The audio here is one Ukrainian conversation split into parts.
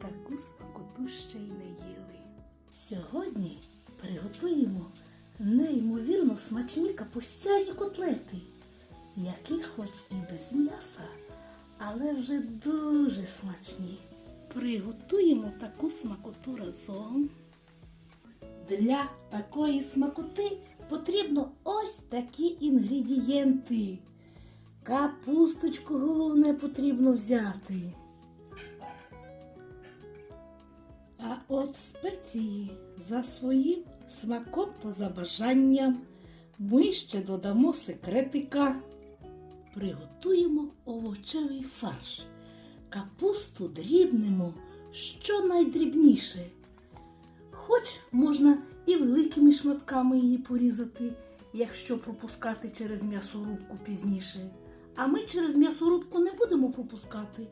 таку смакоту ще й не їли. Сьогодні приготуємо неймовірно смачні капустяні котлети, які хоч і без м'яса, але вже дуже смачні. Приготуємо таку смакоту разом. Для такої смакоти потрібно ось такі інгредієнти. Капусточку головне потрібно взяти. От спеції за своїм смаком та за бажанням ми ще додамо секретика. Приготуємо овочевий фарш. Капусту дрібнемо щонайдрібніше. Хоч можна і великими шматками її порізати, якщо пропускати через м'ясорубку пізніше. А ми через м'ясорубку не будемо пропускати,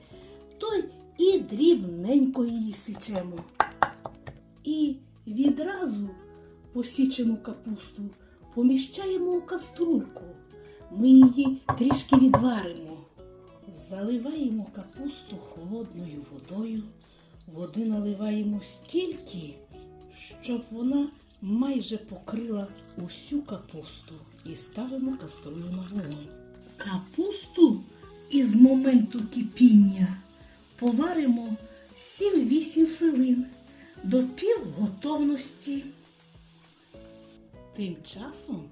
то й і дрібненько її січемо. І відразу посічену капусту поміщаємо у каструльку. Ми її трішки відваримо. Заливаємо капусту холодною водою. Води наливаємо стільки, щоб вона майже покрила усю капусту і ставимо каструлю на вогонь. Капусту із моменту кипіння поваримо 7-8 хвилин до півготовності. Тим часом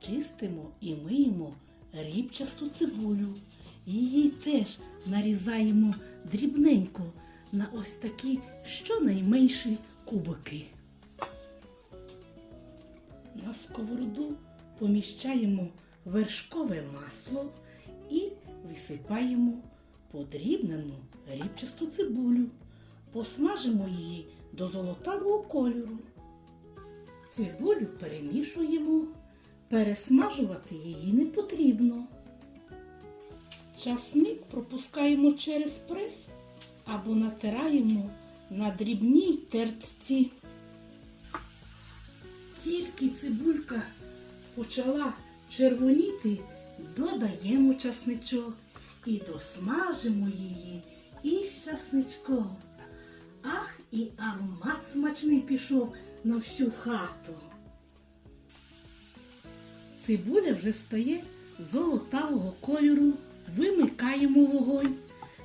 чистимо і миємо рібчасту цибулю. Її теж нарізаємо дрібненько на ось такі щонайменші кубики. На сковороду поміщаємо вершкове масло і висипаємо подрібнену рібчасту цибулю. Посмажимо її до золотавого кольору. Цибулю перемішуємо, пересмажувати її не потрібно. Часник пропускаємо через прес або натираємо на дрібній тертці. Тільки цибулька почала червоніти, додаємо часничок і досмажимо її із часничком. І аромат смачний пішов на всю хату. Цибуля вже стає золотавого кольору. Вимикаємо вогонь.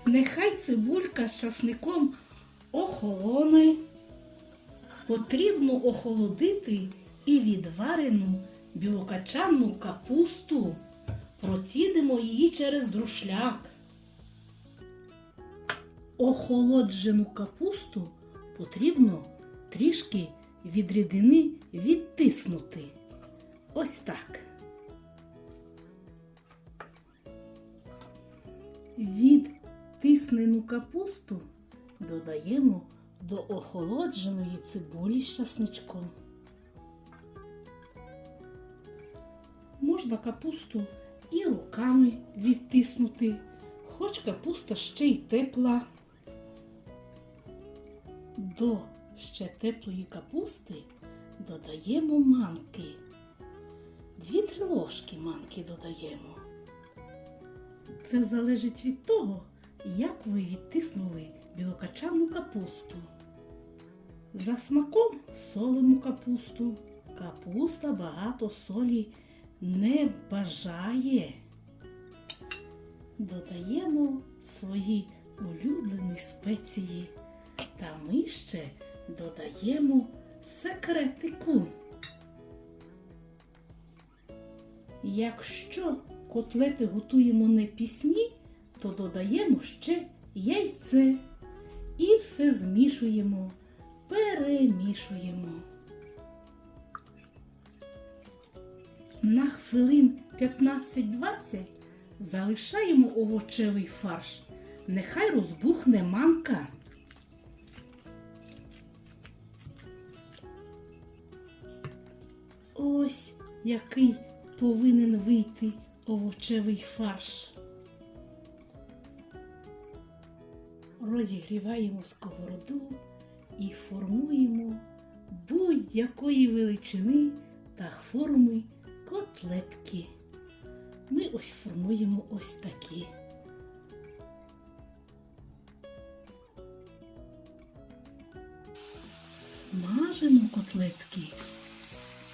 Нехай цибулька з часником охолоне. Потрібно охолодити і відварену білокачанну капусту. Процідимо її через друшляк. Охолоджену капусту потрібно трішки від рідини відтиснути. Ось так. Відтиснену капусту додаємо до охолодженої цибулі з часничком. Можна капусту і руками відтиснути, хоч капуста ще й тепла. До ще теплої капусти додаємо манки. Дві-три ложки манки додаємо. Це залежить від того, як ви відтиснули білокачану капусту. За смаком солимо капусту. Капуста багато солі не бажає. Додаємо свої улюблені спеції. Та ми ще додаємо секретику. Якщо котлети готуємо не пісні, то додаємо ще яйце і все змішуємо, перемішуємо. На хвилин 15-20 залишаємо овочевий фарш. Нехай розбухне манка. Ось який повинен вийти овочевий фарш. Розігріваємо сковороду і формуємо будь-якої величини та форми котлетки. Ми ось формуємо ось такі. Смажимо котлетки.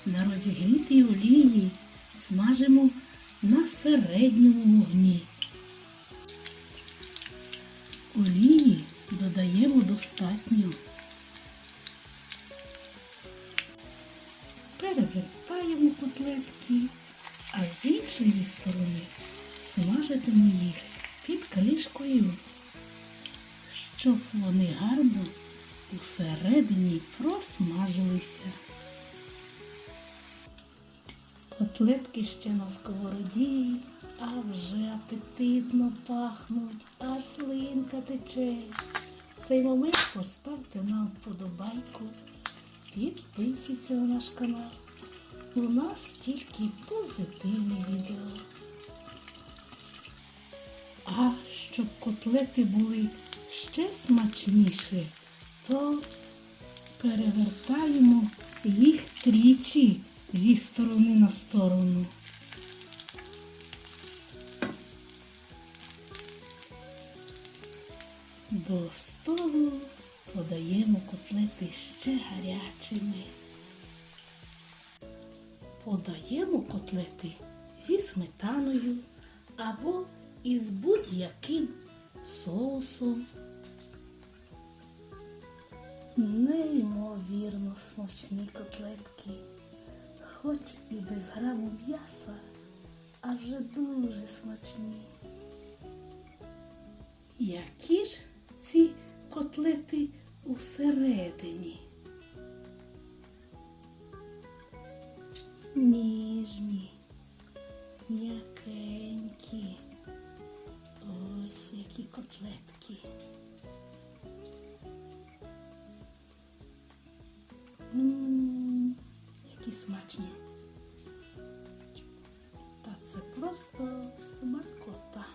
На розігрітій олії смажимо на середньому вогні. Олії додаємо достатньо. Перевертаємо котлетки, а з іншої сторони смажитимемо їх під кришкою, щоб вони гарно усередині просмажилися. Котлетки ще на сковороді, а вже апетитно пахнуть, аж слинка тече. Цей момент поставте нам вподобайку, підписуйтесь на наш канал. У нас тільки позитивні відео. А щоб котлети були ще смачніші, то перевертаємо їх тричі зі сторони на сторону. До столу подаємо котлети ще гарячими. Подаємо котлети зі сметаною або із будь-яким соусом. Неймовірно смачні котлетки, хоч і без граму м'яса, а вже дуже смачні. Які ж ці котлети усередині? Ніжні, м'якенькі. Ось які котлетки. Які смачні. Та це просто смакота.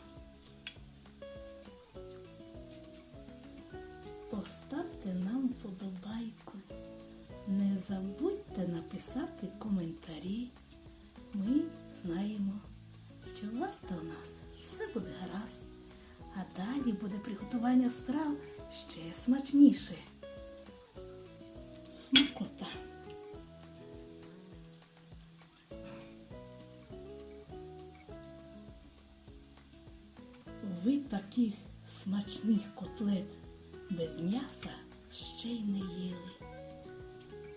Поставте нам вподобайку. Не забудьте написати коментарі. Ми знаємо, що у вас та у нас все буде гаразд. А далі буде приготування страв ще смачніше. Таких смачних котлет без м'яса ще й не їли.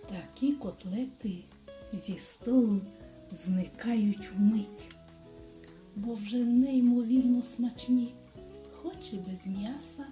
Такі котлети зі столу зникають вмить, бо вже неймовірно смачні, хоч і без м'яса,